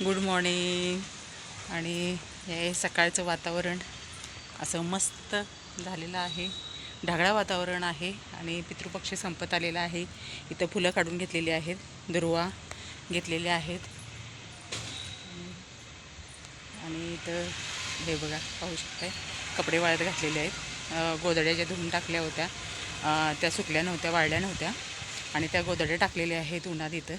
Good morning. आणि हे सकाळचं वातावरण असं मस्त झालेलं आहे. ढगाळ वातावरण आहे आणि पितृपक्ष संपत आलेला आहे. इथं फुलं काढून घेतलेली आहेत दुर्वा घेतलेल्या आहेत. आणि इथं हे बघा पाहू शकताय कपडे वाळत घातलेले आहेत. गोदड्या ज्या धुवून टाकल्या होत्या त्या सुकल्या नव्हत्या वाळल्या नव्हत्या. आणि त्या गोदड्या टाकलेल्या आहेत उन्हात इथं.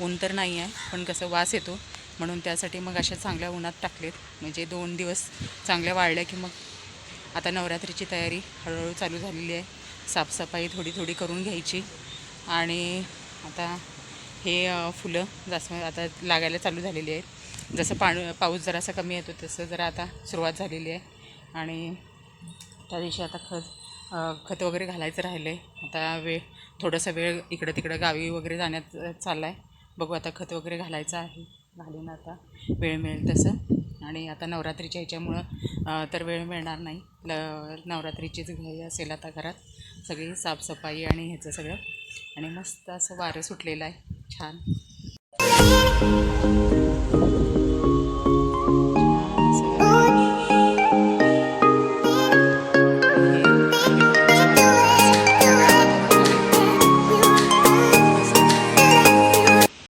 ऊन तर नाही आहे पण कसं वास येतो. म्हणून त्यासाठी मग अशा चांगल्या उन्हात टाकलेत. म्हणजे दोन दिवस चांगल्या वाळल्या की मग आता नवरात्रीची तयारी हळूहळू चालू झालेली आहे. साफसफाई थोडी थोडी करून घ्यायची. आणि आता हे फुलं जास्त आता लागायला चालू झालेली आहेत. जसं पाणी पाऊस जरासा कमी येतो तसं जरा आता सुरुवात झालेली आहे. आणि त्या दिवशी आता खत खत वगैरे घालायचं राहिलं आहे आता वेळ थोडासा वेळ इकडं तिकडं गावी वगैरे जाण्यात चालला आहे बघू आता खत वगैरे घालायचं आहे. घालून आता वेळ मिळेल तसं. आणि आता नवरात्रीच्या ह्याच्यामुळं तर वेळ मिळणार नाही. ल नवरात्रीचीच घाई असेल आता घरात. सगळी साफसफाई आणि ह्याचं सगळं. आणि मस्त असं वारं सुटलेलं आहे. छान.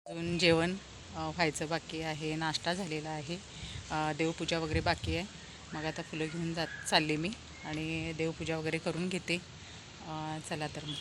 अजून जेवण व्हायचं बाकी आहे नाश्ता झालेला आहे. देवपूजा वगैरे बाकी आहे. मग आता फुलं घेऊन जात चालले मी आणि देवपूजा वगैरे करून घेते. चला तर मग.